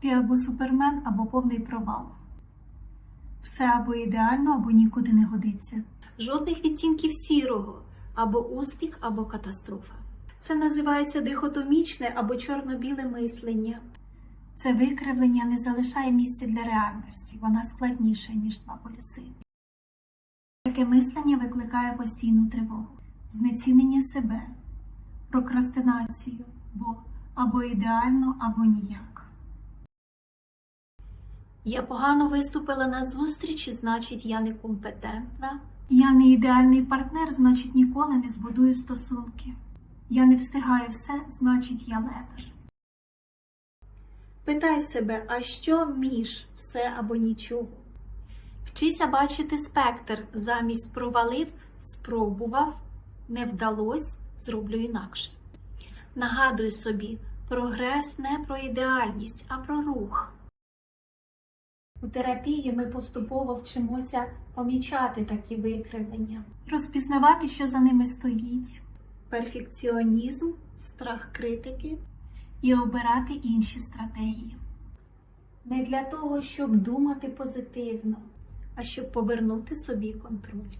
Ти або супермен, або повний провал. Все або ідеально, або нікуди не годиться. Жодних відтінків сірого, або успіх, або катастрофа. Це називається дихотомічне або чорно-біле мислення. Це викривлення не залишає місця для реальності, вона складніша, ніж два полюси. Таке мислення викликає постійну тривогу, знецінення себе, прокрастинацію, бо або ідеально, або ніяк. Я погано виступила на зустрічі, значить, я некомпетентна. Я не ідеальний партнер, значить ніколи не збудую стосунки. Я не встигаю все, значить я ледер. Питай себе, а що між все або нічого? Вчися бачити спектр замість провалив, спробував, не вдалось, зроблю інакше. Нагадуй собі, прогрес не про ідеальність, а про рух. У терапії ми поступово вчимося помічати такі викривлення. Розпізнавати, що за ними стоїть, Перфекціонізм, страх критики і обирати інші стратегії. не для того, щоб думати позитивно, а щоб повернути собі контроль.